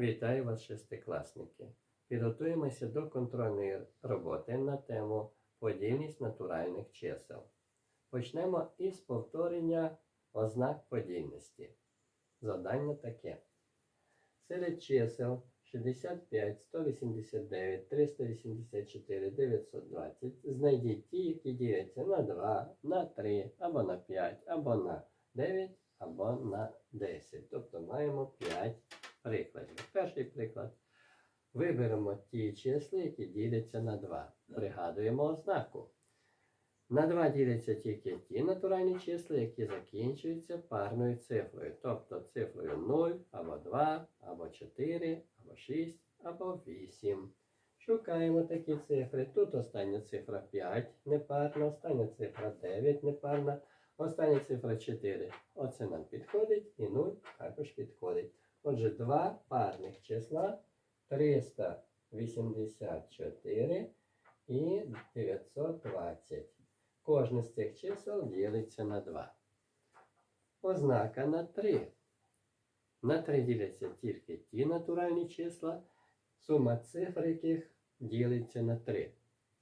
Вітаю вас, шестикласники! Підготуємося до контрольної роботи на тему подільність натуральних чисел. Почнемо із повторення ознак подільності. Завдання таке. Серед чисел 65, 189, 384, 920 знайдіть ті, які діляться на 2, на 3, або на 5, або на 9, або на 10. Тобто маємо 5 прикладів. Перший приклад. Виберемо ті числа, які діляться на 2. Пригадуємо ознаку. На 2 діляться тільки ті натуральні числа, які закінчуються парною цифрою. Тобто цифрою 0, або 2, або 4, або 6, або 8. Шукаємо такі цифри. Тут остання цифра 5 непарна, остання цифра 9 непарна, остання цифра 4. Оце нам підходить і 0 також підходить. Отже, два парних числа 384 і 920. Кожне з цих чисел ділиться на 2. Ознака на 3. На 3 діляться тільки ті натуральні числа, сума цифр яких ділиться на 3.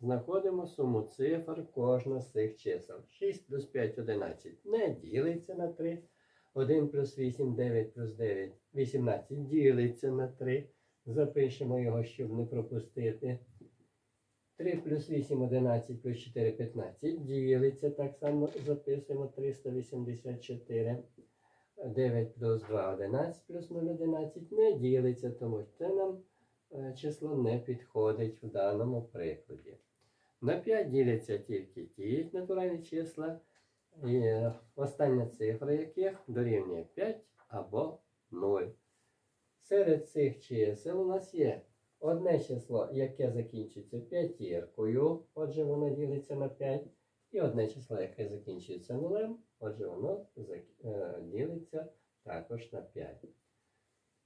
Знаходимо суму цифр кожного з цих чисел. 6 плюс 5 11 не ділиться на 3. 1 плюс 8, 9 плюс 9, 18 ділиться на 3. Запишемо його, щоб не пропустити. 3 плюс 8, 11 плюс 4, 15 ділиться. Так само записуємо 384. 9 плюс 2, 11 плюс 0, 11 не ділиться, тому що це нам е, число не підходить в даному прикладі. На 5 діляться тільки ті натуральні числа, і остання цифра яких дорівнює 5 або 0. Серед цих чисел у нас є одне число, яке закінчується п'ятіркою, отже, воно ділиться на 5, і одне число, яке закінчується нулем, отже, воно е, ділиться також на 5.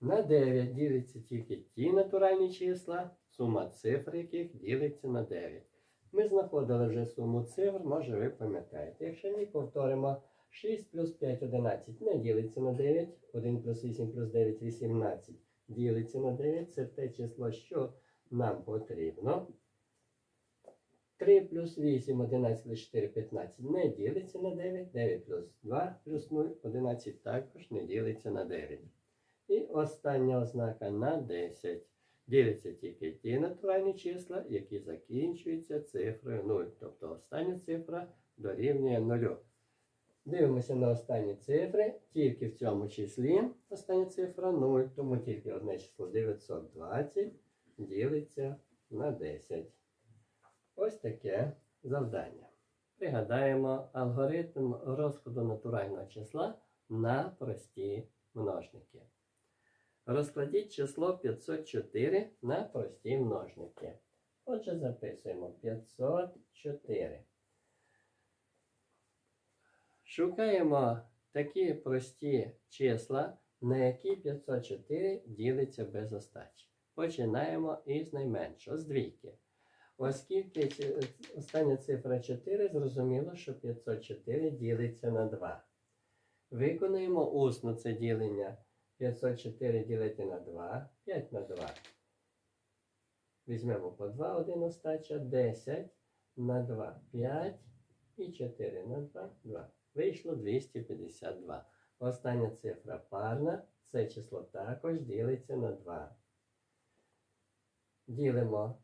На 9 ділиться тільки ті натуральні числа, сума цифр яких ділиться на 9. Ми знаходили вже суму цифр, може ви пам'ятаєте. Якщо ні, повторимо 6 плюс 5 11 не ділиться на 9, 1 плюс 8 плюс 9 18 ділиться на 9. Це те число, що нам потрібно. 3 плюс 8, 11 плюс 4, 15 не ділиться на 9. 9 плюс 2 плюс 0, 11 також не ділиться на 9. І остання ознака на 10. Діляться тільки ті натуральні числа, які закінчуються цифрою 0. Тобто остання цифра дорівнює 0. Дивимося на останні цифри. Тільки в цьому числі остання цифра 0, тому тільки одне число 920 ділиться на 10. Ось таке завдання. Пригадаємо алгоритм розкладу натурального числа на прості множники. Розкладіть число 504 на прості множники. Отже, записуємо 504. Шукаємо такі прості числа, на які 504 ділиться без остачі. Починаємо із найменшого, з двійки. Оскільки остання цифра 4, зрозуміло, що 504 ділиться на 2. Виконуємо усно це ділення. 504 ділити на 2, 5 на 2. Візьмемо по 2, 1 остача, 10 на 2, 5 і 4 на 2, 2. Вийшло 252. Остання цифра парна. Це число також ділиться на 2. Ділимо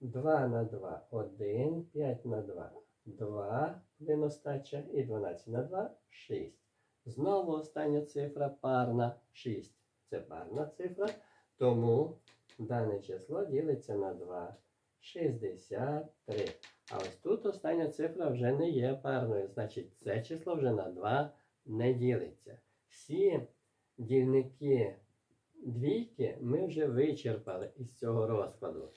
2 на 2, 1, 5 на 2, 2, 1 остача і 12 на 2, 6. Знову остання цифра парна 6. Це парна цифра, тому дане число ділиться на 2. 63. А ось тут остання цифра вже не є парною. Значить, це число вже на 2 не ділиться. Всі дільники двійки ми вже вичерпали із цього розкладу.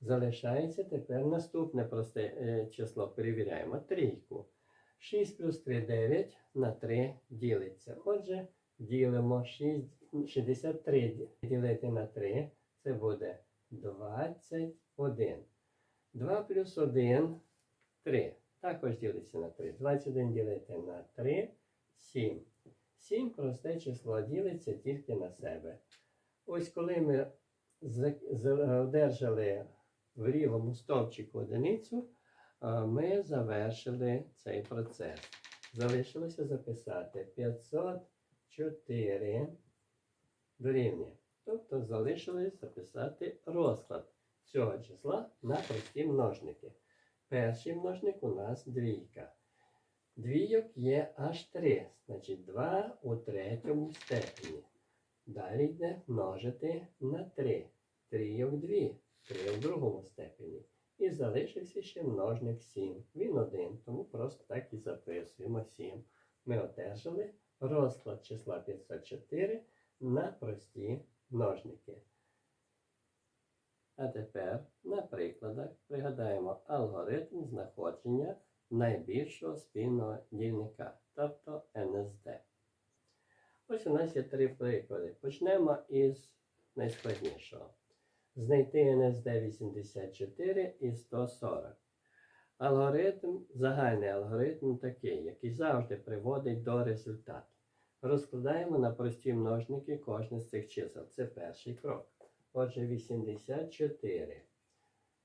Залишається тепер наступне просте е, число. Перевіряємо трійку. 6 плюс 3 9 на 3 ділиться. Отже, ділимо 6, 63 ділити на 3. Це буде 21. 2 плюс 1 3. Також ділиться на 3. 21 ділити на 3 7. 7 просте число ділиться тільки на себе. Ось коли ми одержали в лівому стовпчику одиницю, ми завершили цей процес. Залишилося записати 504 дорівнює. Тобто залишилось записати розклад цього числа на прості множники. Перший множник у нас двійка. Двійок є аж три, значить 2 у третьому степені. Далі йде множити на 3. Трійок 2, 3 в другому степені. І залишився ще множник 7. Він один, тому просто так і записуємо 7. Ми одержали розклад числа 504 на прості множники. А тепер на прикладах пригадаємо алгоритм знаходження найбільшого спільного дільника, тобто НСД. Ось у нас є три приклади. Почнемо із найскладнішого. Знайти НСД 84 і 140. Алгоритм, загальний алгоритм такий, який завжди приводить до результату. Розкладаємо на прості множники кожне з цих чисел. Це перший крок. Отже, 84.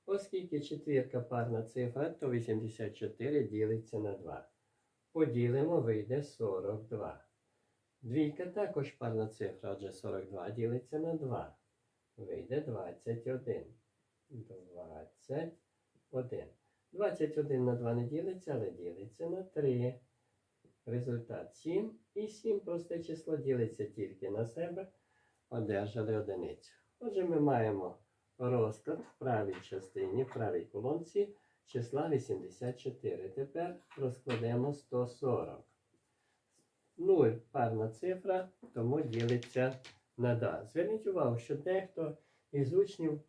Оскільки четвірка парна цифра, то 84 ділиться на 2. Поділимо, вийде 42. Двійка також парна цифра, отже 42 ділиться на 2. Вийде 21. 21. 21 на 2 не ділиться, але ділиться на 3. Результат 7. І 7 просте число ділиться тільки на себе. Одержали одиницю. Отже, ми маємо розклад в правій частині, в правій колонці числа 84. Тепер розкладемо 140. 0 парна цифра, тому ділиться на 2. Зверніть увагу, що дехто із учнів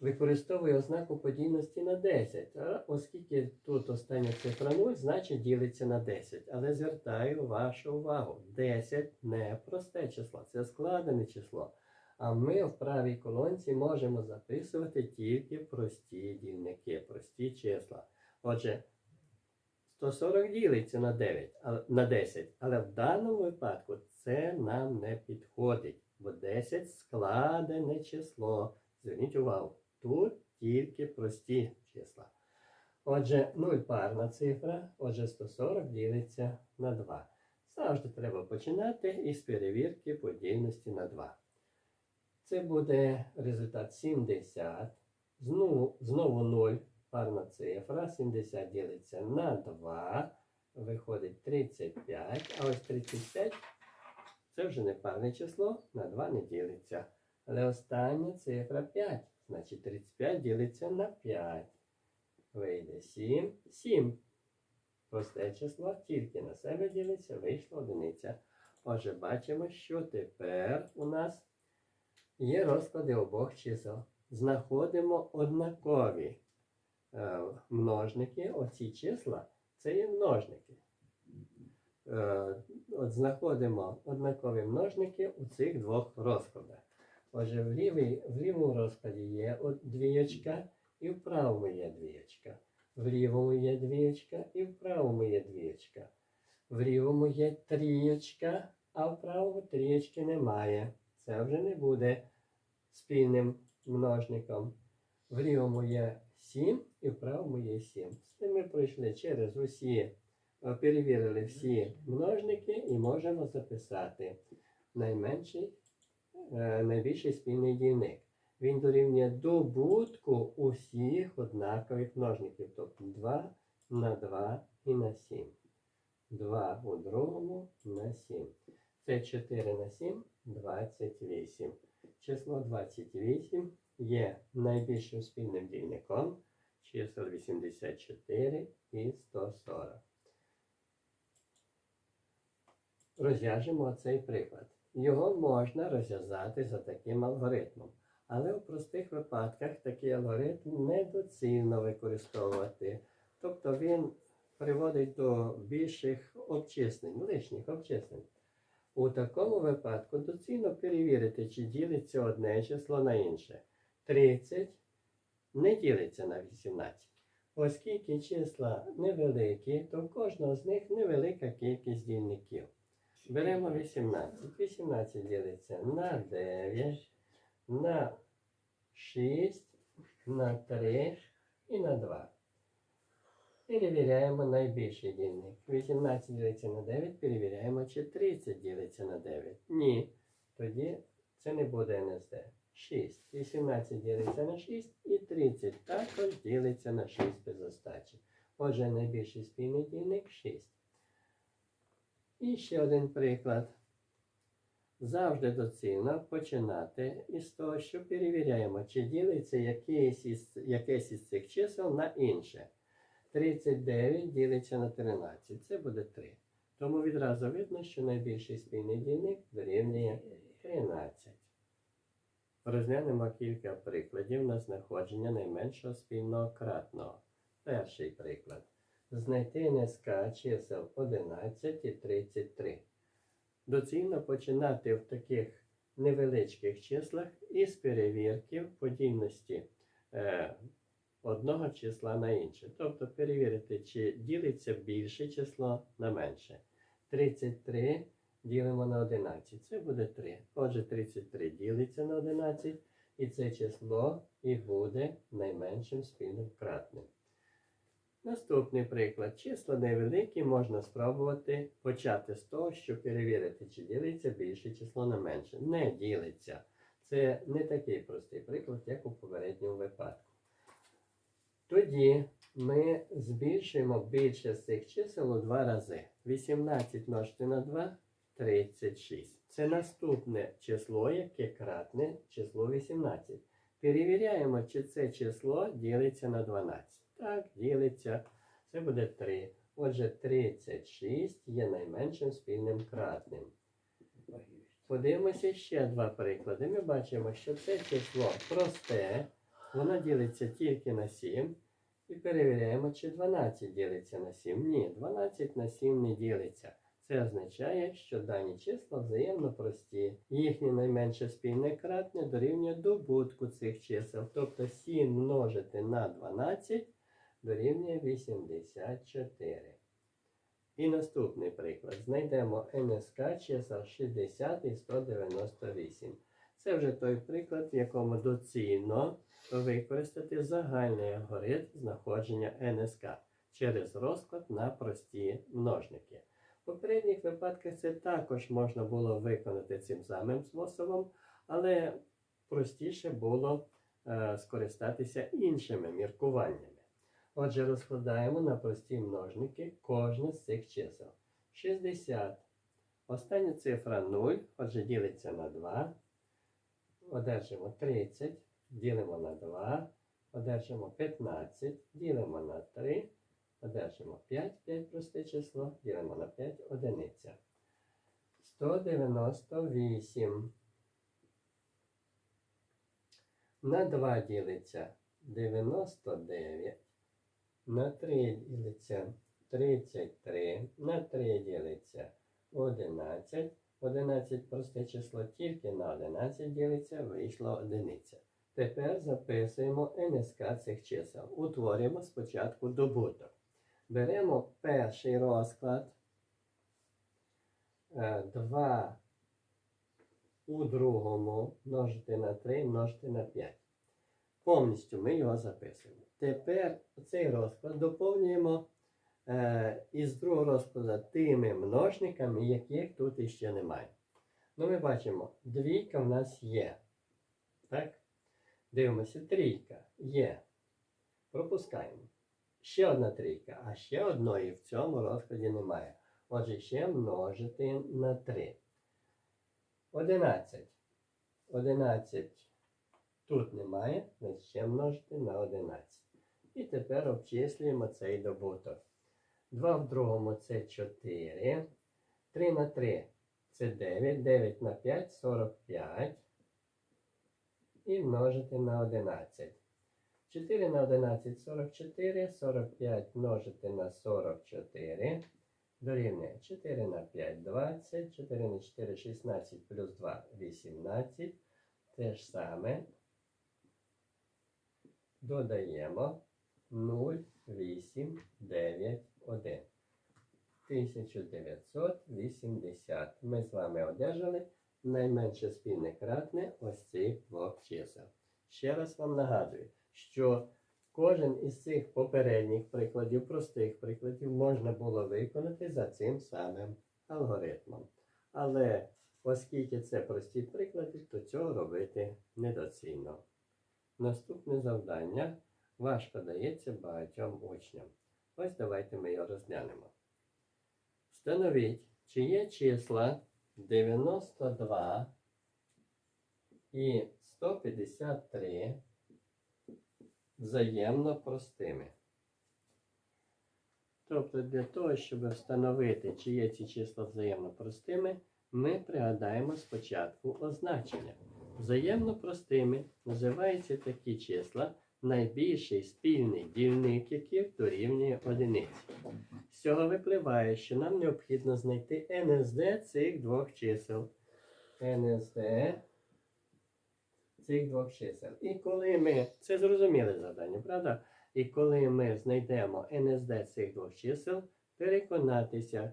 використовує ознаку подійності на 10. А оскільки тут остання цифра 0, значить ділиться на 10. Але звертаю вашу увагу, 10 не просте число, це складене число. А ми в правій колонці можемо записувати тільки прості дільники, прості числа. Отже, 140 ділиться на 9, на 10, але в даному випадку це нам не підходить, бо 10 складене число. Зверніть увагу, тут тільки прості числа. Отже, 0 парна цифра, отже 140 ділиться на 2. Завжди треба починати із перевірки подільності на 2. Це буде результат 70. Знову, знову 0 парна цифра. 70 ділиться на 2. Виходить 35. А ось 35 це вже не парне число, на 2 не ділиться. Але остання цифра 5. Значить 35 ділиться на 5. Вийде 7. 7. Просте число тільки на себе ділиться, вийшла одиниця. Отже, бачимо, що тепер у нас є розклади обох чисел. Знаходимо однакові е, множники. Оці числа це є множники. Е, от знаходимо однакові множники у цих двох розкладах. Отже, в, лівій, в лівому розкладі є двієчка, і в правому є двієчка. В лівому є двієчка, і в правому є двієчка. В лівому є трієчка, а в правому трієчки немає. Це вже не буде спільним множником. В лівому є 7 і в правому є 7. З тим ми пройшли через усі, перевірили всі множники і можемо записати найменший, е, найбільший спільний дільник. Він дорівнює добутку усіх однакових множників, тобто 2 на 2 і на 7. 2 у другому на 7. Це 4 на 7 28. Число 28 є найбільшим спільним дільником чисел 84 і 140. Розв'яжемо цей приклад. Його можна розв'язати за таким алгоритмом. Але у простих випадках такий алгоритм недоцільно використовувати. Тобто він приводить до більших обчислень, лишніх обчислень. У такому випадку доцільно перевірити, чи ділиться одне число на інше. 30 не ділиться на 18. Оскільки числа невеликі, то в кожного з них невелика кількість дільників. Беремо 18. 18 ділиться на 9, на 6, на 3 і на 2. Перевіряємо найбільший дільник. 18 ділиться на 9, перевіряємо, чи 30 ділиться на 9. Ні. Тоді це не буде НСД. 6. 18 ділиться на 6 і 30 також ділиться на 6 без остачі. Отже, найбільший спільний дільник 6. І ще один приклад. Завжди доцільно починати із того, що перевіряємо, чи ділиться якесь із, якесь із цих чисел на інше. 39 ділиться на 13. Це буде 3. Тому відразу видно, що найбільший спільний дільник дорівнює 13. Розглянемо кілька прикладів на знаходження найменшого спільного кратного. Перший приклад. Знайти НСК чисел 11 і 33. Доцільно починати в таких невеличких числах із перевірки подільності е, одного числа на інше. Тобто перевірити, чи ділиться більше число на менше. 33 ділимо на 11. Це буде 3. Отже, 33 ділиться на 11, і це число і буде найменшим спільним кратним. Наступний приклад. Числа невеликі можна спробувати почати з того, що перевірити, чи ділиться більше число на менше. Не ділиться. Це не такий простий приклад, як у попередньому випадку. Тоді ми збільшуємо більше з цих чисел у два рази. 18 множити на 2 36. Це наступне число, яке кратне число 18. Перевіряємо, чи це число ділиться на 12. Так, ділиться. Це буде 3. Отже, 36 є найменшим спільним кратним. Подивимося ще два приклади. Ми бачимо, що це число просте, воно ділиться тільки на 7. І перевіряємо, чи 12 ділиться на 7. Ні, 12 на 7 не ділиться. Це означає, що дані числа взаємно прості. Їхнє найменше спільне кратне дорівнює добутку цих чисел. Тобто 7 множити на 12 дорівнює 84. І наступний приклад. Знайдемо НСК чисел 60 і 198. Це вже той приклад, в якому доцільно використати загальний алгоритм знаходження НСК через розклад на прості множники. В попередніх випадках це також можна було виконати цим самим способом, але простіше було е, скористатися іншими міркуваннями. Отже, розкладаємо на прості множники кожне з цих чисел. 60. Остання цифра 0, отже, ділиться на 2. Одержимо 30, ділимо на 2, одержимо 15, ділимо на 3, одержимо 5, 5 просте число, ділимо на 5 одиниця. 198. На 2 ділиться 99. На 3 ділиться 33. На 3 ділиться 11. 11 просте число тільки на 11 ділиться, вийшла одиниця. Тепер записуємо НСК цих чисел. Утворюємо спочатку добуток. Беремо перший розклад. 2 у другому множити на 3 множити на 5. Повністю ми його записуємо. Тепер цей розклад доповнюємо е, із другого розкладу тими множниками, яких тут іще немає. Ну, ми бачимо, двійка в нас є. Так? Дивимося, трійка є. Пропускаємо. Ще одна трійка, а ще одної в цьому розкладі немає. Отже, ще множити на 3. 11. 11 тут немає, значить ще множити на 11. І тепер обчислюємо цей добуток. 2 в другому це 4. 3 на 3 це 9. 9 на 5 45. І множити на 11. 4 на 11 44. 45 множити на 44. Дорівнює 4 на 5 20. 4 на 4 16 плюс 2 18. Те ж саме. Додаємо 0, 8, 9, 1. 1980. Ми з вами одержали найменше спільне кратне ось цих двох чисел. Ще раз вам нагадую, що кожен із цих попередніх прикладів, простих прикладів, можна було виконати за цим самим алгоритмом. Але оскільки це прості приклади, то цього робити недоцільно. Наступне завдання важко дається багатьом учням. Ось давайте ми його розглянемо. Встановіть, чи є числа 92 і 153 взаємно простими. Тобто для того, щоб встановити, чи є ці числа взаємно простими, ми пригадаємо спочатку означення. Взаємно простими називаються такі числа, найбільший спільний дільник яких дорівнює одиниці. З цього випливає, що нам необхідно знайти НСД цих двох чисел. НСД цих двох чисел. І коли ми, це зрозуміле завдання, правда? І коли ми знайдемо НСД цих двох чисел, переконатися,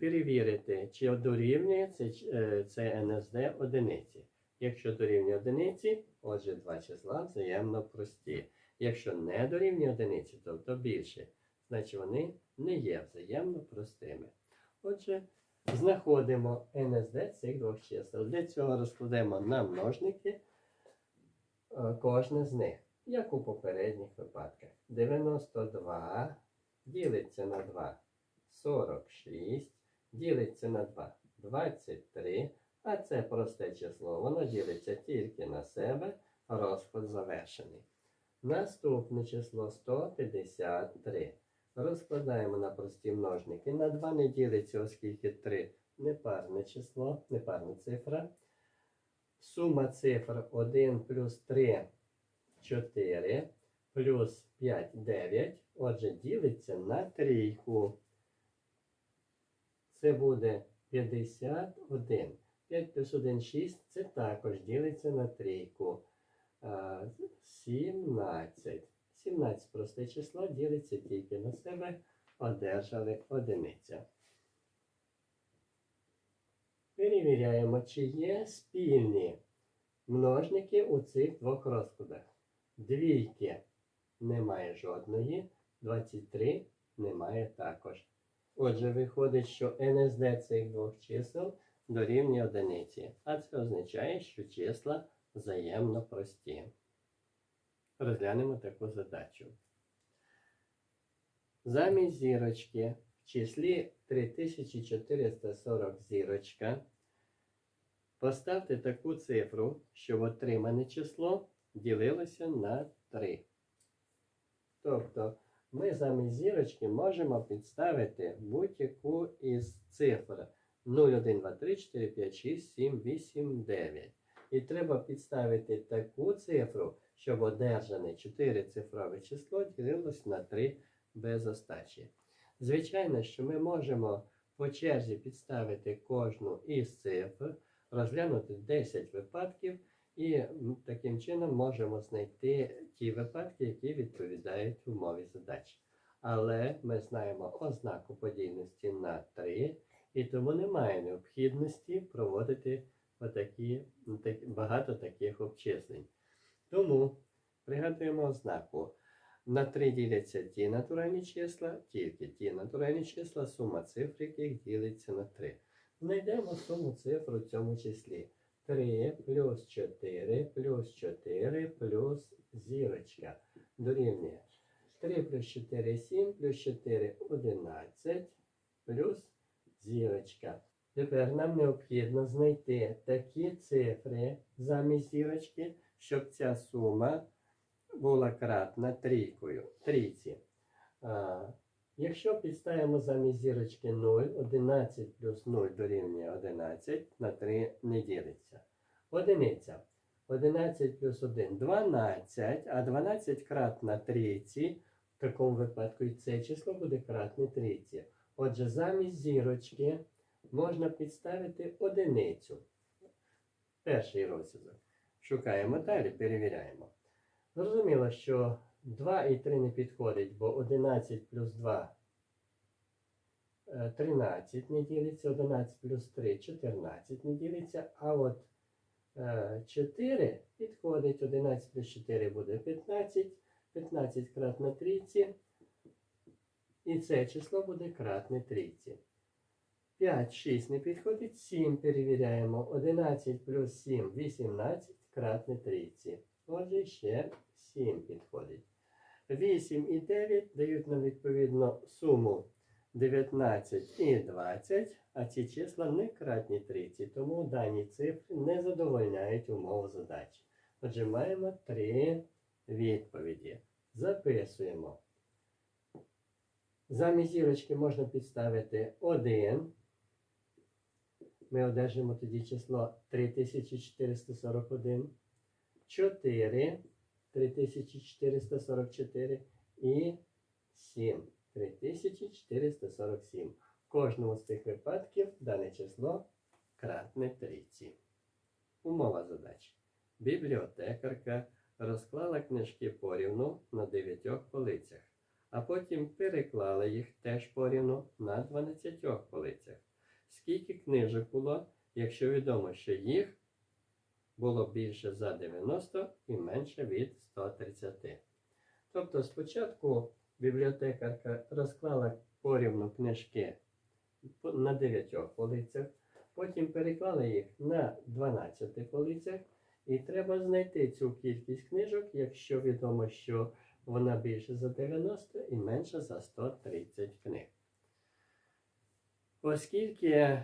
перевірити, чи дорівнює це, е, це НСД одиниці. Якщо дорівнює одиниці, отже, два числа взаємно прості. Якщо не дорівнює одиниці, тобто більше, значить вони не є взаємно простими. Отже, знаходимо НСД цих двох чисел. Для цього розкладемо на множники е, кожне з них, як у попередніх випадках. 92 ділиться на 2 46, ділиться на 2 23, а це просте число, воно ділиться тільки на себе, розклад завершений. Наступне число 153. Розкладаємо на прості множники. На 2 не ділиться, оскільки 3 непарне число, непарна цифра. Сума цифр 1 плюс 3 4 плюс 5 9. Отже, ділиться на трійку. Це буде 51. 5 плюс 1 6. Це також ділиться на трійку. 17. 17 просте число ділиться тільки на себе, одержали одиниця. Перевіряємо, чи є спільні множники у цих двох розкладах. Двійки немає жодної, 23 немає також. Отже, виходить, що НСД цих двох чисел дорівнює одиниці, а це означає, що числа взаємно прості. Розглянемо таку задачу. Замість зірочки в числі 3440 зірочка поставте таку цифру, щоб отримане число ділилося на 3. Тобто ми замість зірочки можемо підставити будь-яку із цифр 0, 1, 2, 3, 4, 5, 6, 7, 8, 9. І треба підставити таку цифру, щоб одержане 4-цифрове число ділилось на 3 без остачі. Звичайно, що ми можемо по черзі підставити кожну із цифр, розглянути 10 випадків і таким чином можемо знайти ті випадки, які відповідають умові задачі. Але ми знаємо ознаку подійності на 3, і тому немає необхідності проводити отакі, так- багато таких обчислень. Тому пригадуємо ознаку. На 3 діляться ті натуральні числа, тільки ті натуральні числа, сума цифр, яких ділиться на 3. Знайдемо суму цифр у цьому числі. 3 плюс 4 плюс 4 плюс зірочка. Дорівнює 3 плюс 4 7 плюс 4 11 плюс зірочка. Тепер нам необхідно знайти такі цифри замість зірочки, щоб ця сума була кратна трійкою. Трійці. А, якщо підставимо замість зірочки 0, 11 плюс 0 дорівнює 11, на 3 не ділиться. Одиниця. 11 плюс 1 12, а 12 кратна трійці. В такому випадку і це число буде кратне трійці. Отже, замість зірочки можна підставити одиницю. Перший розв'язок. Шукаємо далі, перевіряємо. Зрозуміло, що 2 і 3 не підходить, бо 11 плюс 2 е, 13 не ділиться, 11 плюс 3 14 не ділиться, а от е, 4 підходить, 11 плюс 4 буде 15, 15 кратно трійці, і це число буде кратне трійці. 5, 6 не підходить, 7 перевіряємо, 11 плюс 7 18 кратне трійці. Отже, ще 7 підходить. 8 і 9 дають нам відповідно суму 19 і 20, а ці числа не кратні 30, тому дані цифри не задовольняють умову задачі. Отже, маємо три відповіді. Записуємо. Замість зірочки можна підставити 1. Ми одержимо тоді число 3441, 4, 3444 і 7, 3447. В кожному з цих випадків дане число кратне 30. Умова задачі. Бібліотекарка розклала книжки порівну на 9 полицях, а потім переклала їх теж порівну на 12 полицях. Скільки книжок було, якщо відомо, що їх було більше за 90 і менше від 130. Тобто спочатку бібліотекарка розклала порівну книжки на 9 полицях, потім переклала їх на 12 полицях, і треба знайти цю кількість книжок, якщо відомо, що вона більше за 90 і менше за 130 книг. Оскільки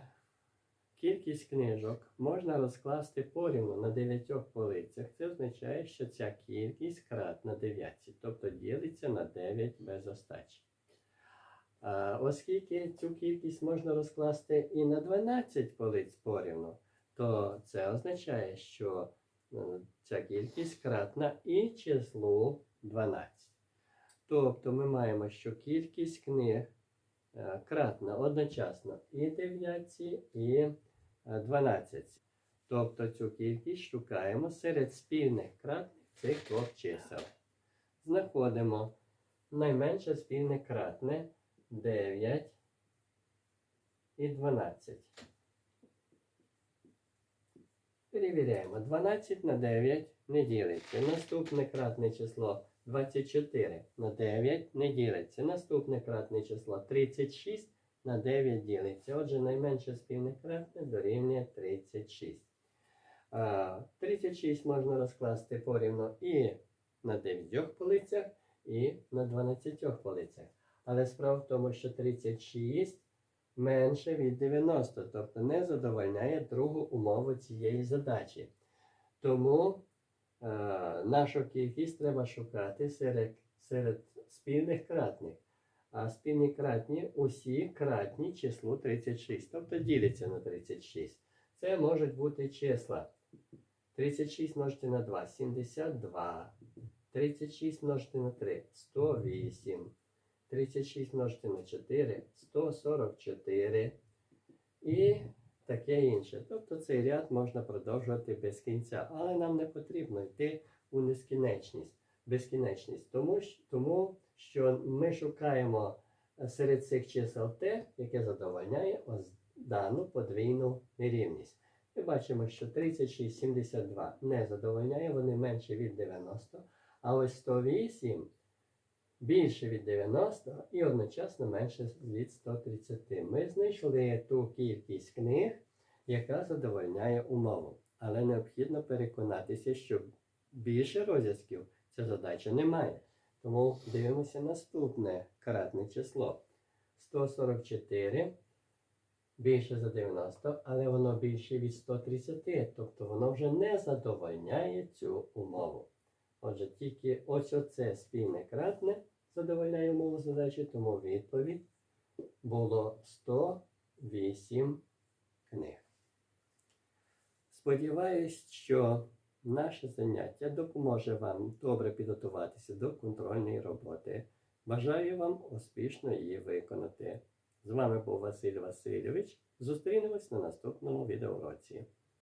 кількість книжок можна розкласти порівну на 9 полицях, це означає, що ця кількість кратна 9, тобто ділиться на 9 без остачі. Оскільки цю кількість можна розкласти і на 12 полиць порівну, то це означає, що е, ця кількість кратна і числу 12. Тобто ми маємо, що кількість книг е, кратна одночасно і 9, і е, 12. Тобто цю кількість шукаємо серед спільних кратних цих двох чисел. Знаходимо найменше спільне кратне 9 і 12. Перевіряємо. 12 на 9 не ділиться. Наступне кратне число 24 на 9 не ділиться. Наступне кратне число 36 на 9 ділиться. Отже, найменше спільне кратне дорівнює 36. 36 можна розкласти порівну і на 9 полицях, і на 12 полицях. Але справа в тому, що 36 менше від 90, тобто не задовольняє другу умову цієї задачі. Тому нашу кількість треба шукати серед, серед спільних кратних. А спільні кратні усі кратні числу 36, тобто діляться на 36. Це можуть бути числа. 36 множити на 2 72. 36 множити на 3 108. 36 множити на 4 144. І таке інше. Тобто цей ряд можна продовжувати без кінця. Але нам не потрібно йти у нескінченність. Безкінечність. Тому, тому що ми шукаємо е, серед цих чисел те, яке задовольняє ось дану подвійну нерівність. Ми бачимо, що 36, 72 не задовольняє, вони менше від 90, а ось 108 більше від 90 і одночасно менше від 130. Ми знайшли ту кількість книг, яка задовольняє умову. Але необхідно переконатися, що більше розв'язків ця задача не має. Тому дивимося наступне кратне число. 144 більше за 90, але воно більше від 130, тобто воно вже не задовольняє цю умову. Отже, тільки ось оце спільне кратне задовольняє умову задачі, тому відповідь було 108 книг. Сподіваюсь, що наше заняття допоможе вам добре підготуватися до контрольної роботи. Бажаю вам успішно її виконати. З вами був Василь Васильович. Зустрінемось на наступному відеоуроці.